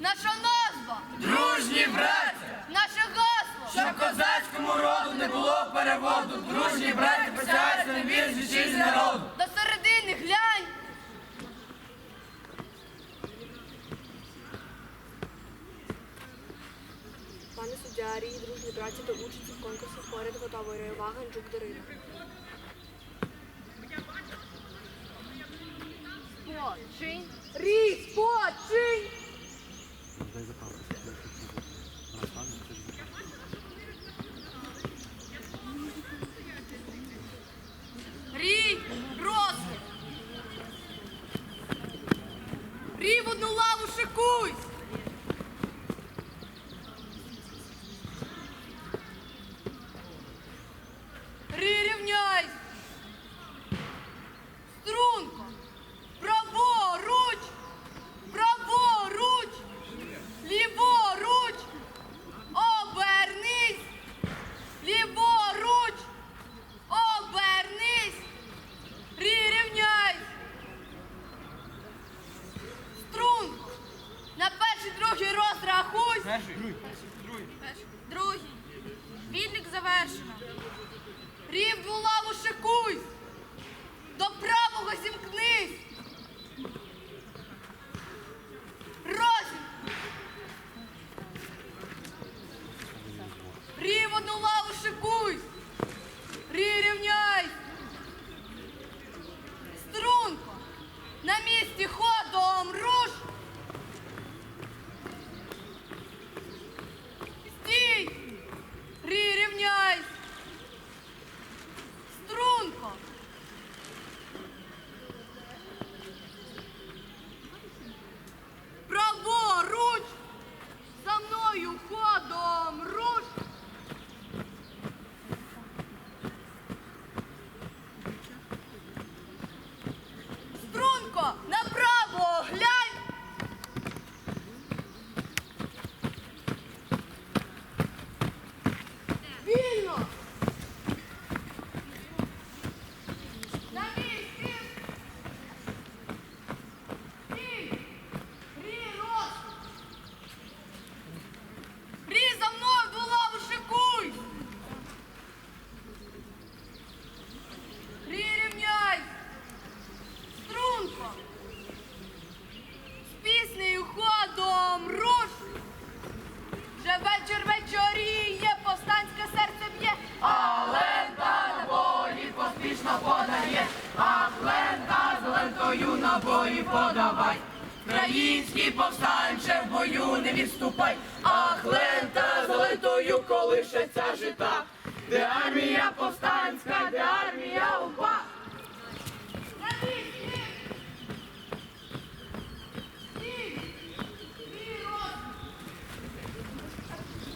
Наша назва, Дружні браття, наше гасло. щоб козацькому роду не було переводу. Дружні браття присягаються на вірність вітчизні народу. До середини глянь. Пане суддя, рій, дружні браті до участі в конкурсі поряд готовий Рейвага Джук Дарина. Спочинь. Рій, спочинь! Рій, Перший. Другий. Відлік завершено. Рівну лаву шикуй. подавай, Країнський повстанче в бою не відступай, Ах, лента золотою колишеться жита, де армія повстанська, де армія.